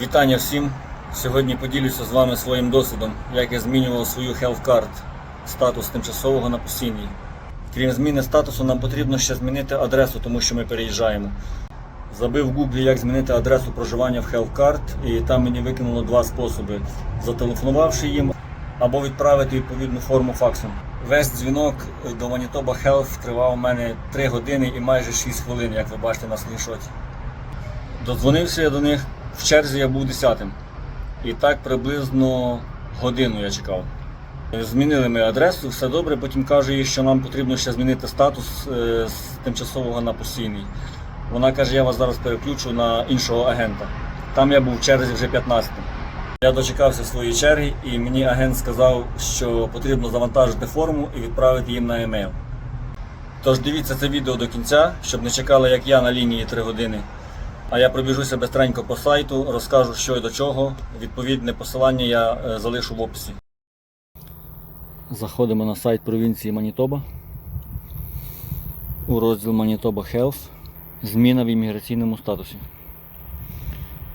Вітання всім! Сьогодні поділюся з вами своїм досвідом, як я змінював свою Health Card статус тимчасового на постійний. Крім зміни статусу, нам потрібно ще змінити адресу, тому що ми переїжджаємо. Забив в Google, як змінити адресу проживання в Health Card, і там мені викинуло два способи: зателефонувавши їм або відправити відповідну форму факсом. Весь дзвінок до Manitoba Health тривав у мене 3 години і майже 6 хвилин, як ви бачите на скріншоті. Додзвонився я до них, в черзі я був 10-тим. І так приблизно годину я чекав. Змінили ми адресу, все добре. Потім каже їй, що нам потрібно ще змінити статус е, з тимчасового на постійний. Вона каже, я вас зараз переключу на іншого агента. Там я був в черзі вже 15-тим. Я дочекався своєї черги, і мені агент сказав, що потрібно завантажити форму і відправити їм на емейл. Тож дивіться це відео до кінця, щоб не чекали, як я на лінії 3 години. А я пробіжуся бистренько по сайту, розкажу, що і до чого. Відповідне посилання я е, залишу в описі. Заходимо на сайт провінції Манітоба. У розділ Manitoba Health. Зміна в імміграційному статусі.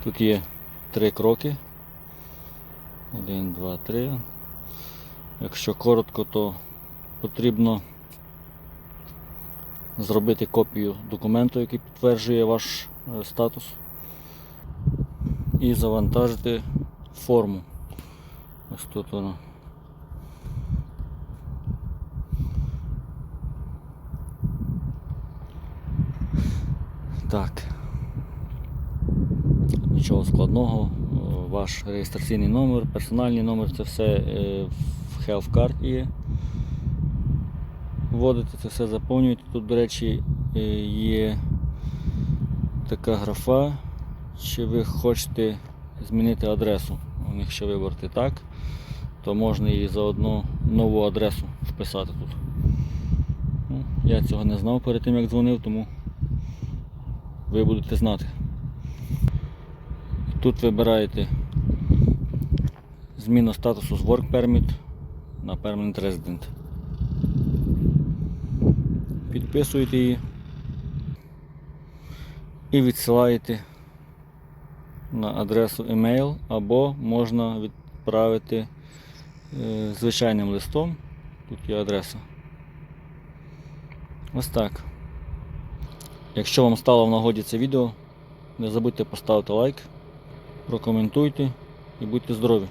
Тут є три кроки. Один, два, три. Якщо коротко, то потрібно зробити копію документу, який підтверджує ваш е, статус, і завантажити форму. Ось тут воно. Так. Нічого складного. Ваш реєстраційний номер, персональний номер це все е, в Health Card є. Вводите це все, заповнюєте. Тут, до речі, е, є така графа, чи ви хочете змінити адресу. У них ще вибрати так, то можна і заодно нову адресу вписати тут. Ну, я цього не знав перед тим, як дзвонив, тому ви будете знати. Тут вибираєте зміну статусу з Work Permit на Permanent Resident. Підписуєте її і відсилаєте на адресу email або можна відправити е, звичайним листом. Тут є адреса. Ось так. Якщо вам стало в нагоді це відео, не забудьте поставити лайк, прокоментуйте і будьте здорові!